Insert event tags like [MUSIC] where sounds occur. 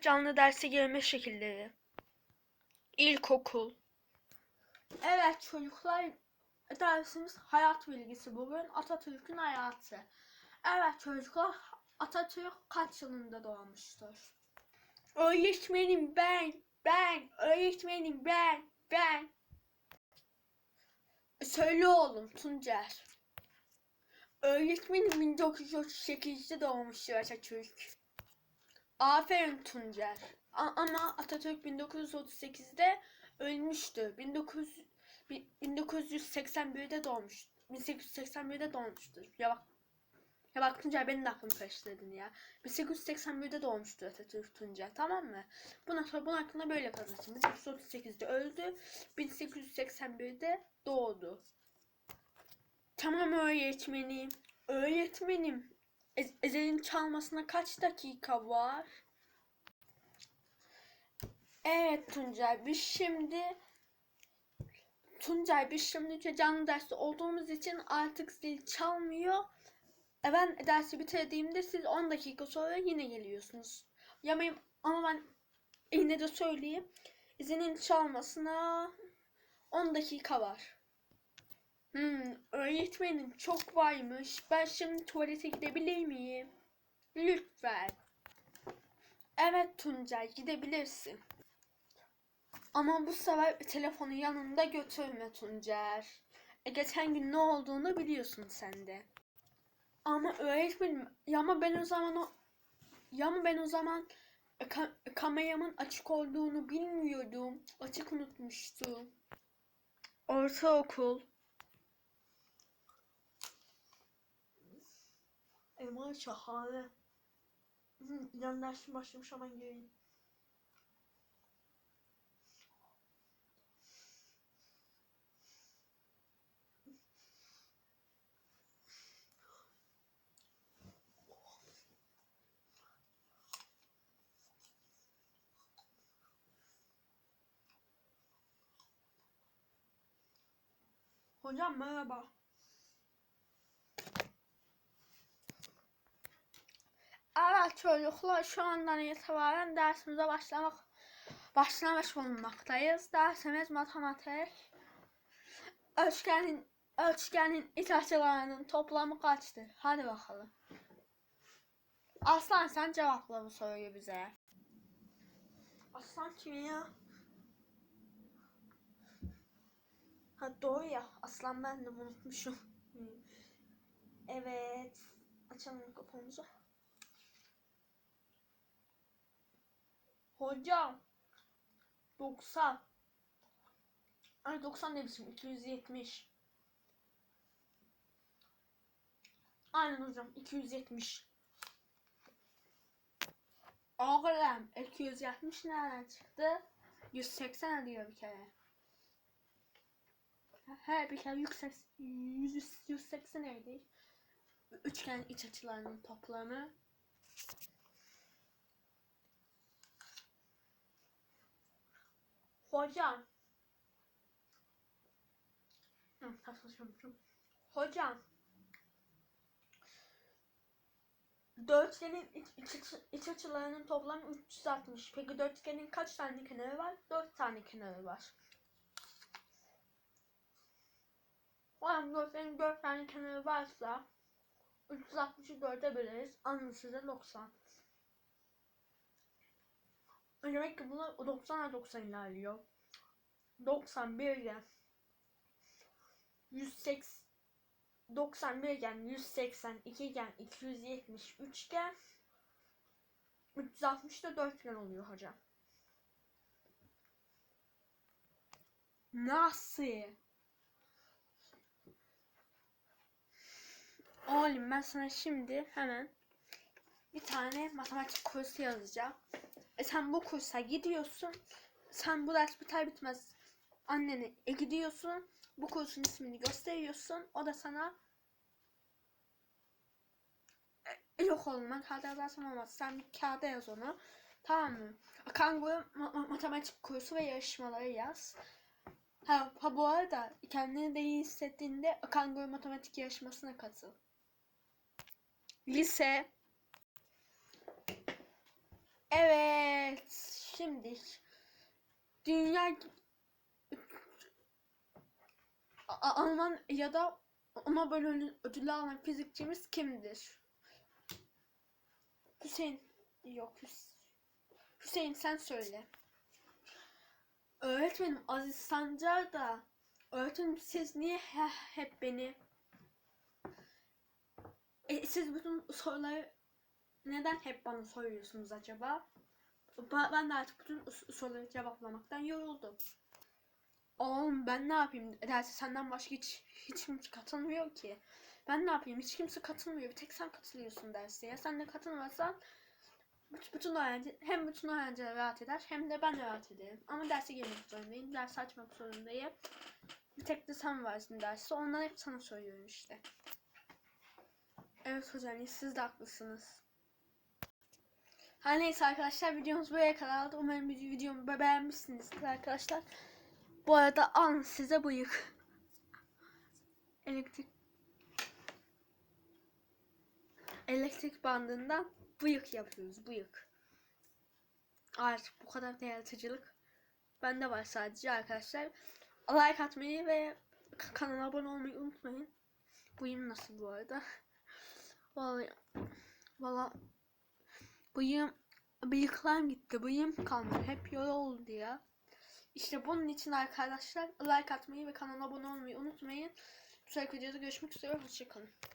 Canlı derse girme şekilleri. İlkokul. Evet çocuklar dersimiz hayat bilgisi bugün Atatürk'ün hayatı. Evet çocuklar Atatürk kaç yılında doğmuştur? Öğretmenim ben, ben, öğretmenim ben, ben. Söyle oğlum Tuncer. Öğretmenim 1938'de doğmuştur Atatürk. Aferin Tuncer. A- ama Atatürk 1938'de ölmüştü. 1900 bi- 1981'de doğmuş. 1881'de doğmuştur. Ya bak. Ya bak Tuncer benim de aklımı karıştırdın ya. 1881'de doğmuştu Atatürk Tuncer tamam mı? Bundan sonra bunun hakkında böyle kalırsın. 1838'de öldü. 1881'de doğdu. Tamam öğretmenim. Öğretmenim. Ez- Ezel'in çalmasına kaç dakika var? Evet Tuncay biz şimdi Tuncay biz şimdi canlı derste olduğumuz için artık zil çalmıyor. E ben dersi bitirdiğimde siz 10 dakika sonra yine geliyorsunuz. Ya benim, ama ben yine de söyleyeyim. Zilin çalmasına 10 dakika var. Hmm, öğretmenim çok varmış. Ben şimdi tuvalete gidebilir miyim? Lütfen. Evet Tuncay gidebilirsin. Ama bu sefer telefonu yanında götürme Tuncer. E, geçen gün ne olduğunu biliyorsun sen de. Ama öğretmenim ya ama ben o zaman o ya ama ben o zaman e, ka- kameramın açık olduğunu bilmiyordum. Açık unutmuştum. Ortaokul. Elma şahane. Hı, Yan dersim başlamış hemen gireyim. Hocam merhaba. Evet çocuklar şu andan itibaren dersimize başlamak başlamış bulunmaktayız. Dersimiz matematik. Ölçgenin ölçgenin iç açılarının toplamı kaçtır? Hadi bakalım. Aslan sen cevapla bu soruyu bize. Aslan kim ya? Ha doğru ya. Aslan ben de unutmuşum. Evet. Açalım mikrofonumuzu. Hocam. 90. Ay 90 demişim. 270. Aynen hocam. 270. Oğlum 270 nereden çıktı? 180 ediyor bir kere. He bir kere yüksek 100, 180 neydi? Üçgen iç açılarının toplamı. Hocam. Hı. Hocam. Dörtgenin iç, iç, iç açılarının toplamı 360. Peki dörtgenin kaç tane kenarı var? 4 tane kenarı var. Hocam dörtgenin 4 tane kenarı varsa 360'ı 4'e böleriz. Anın size 90. Demek ki bunu 90'a 90 ilerliyor. 91 gen 180 91 gen 182 gen 273 gen 360 da 4 gen oluyor hocam. Nasıl? Oğlum ben sana şimdi hemen bir tane matematik kursu yazacağım. E sen bu kursa gidiyorsun. Sen bu ders biter bitmez annene e gidiyorsun. Bu kursun ismini gösteriyorsun. O da sana e, yok oğlum ben kağıda yazarsam olmaz. Sen bir kağıda yaz onu. Tamam mı? Kanguru ma- ma- matematik kursu ve yarışmaları yaz. Ha, ha bu arada kendini de iyi hissettiğinde kanguru matematik yarışmasına katıl. Lise. Evet. Kimdir? Dünya Alman ya da Nobel ödülü- alan fizikçimiz kimdir? Hüseyin yok Hüs- Hüseyin sen söyle. Öğretmenim Aziz Sancar da öğretmenim siz niye he- hep beni e, siz bütün soruları neden hep bana soruyorsunuz acaba? Ben de artık bütün soruları cevaplamaktan yoruldum. Oğlum ben ne yapayım? Derse senden başka hiç hiç kimse katılmıyor ki. Ben ne yapayım? Hiç kimse katılmıyor. Bir tek sen katılıyorsun derse. Ya sen de katılmasan büt- bütün öğrenci hem bütün öğrenciler rahat eder hem de ben rahat ederim. Ama derse girmek zorundayım. Ders açmak zorundayım. Bir tek de sen varsın derste. Ondan hep sana söylüyorum işte. Evet hocam siz de haklısınız. Her neyse arkadaşlar videomuz buraya kadardı. Umarım videomu be- beğenmişsinizdir arkadaşlar. Bu arada alın size bıyık. Elektrik elektrik bandından bıyık yapıyoruz. Bıyık. Artık bu kadar yaratıcılık bende var sadece arkadaşlar. Like atmayı ve kanala abone olmayı unutmayın. Bıyım nasıl bu arada? [LAUGHS] Vallahi valla bıyım bıyıklarım gitti. Bıyım kalmadı. Hep yara oldu ya. İşte bunun için arkadaşlar like atmayı ve kanala abone olmayı unutmayın. Bir sonraki videoda görüşmek üzere. Hoşçakalın.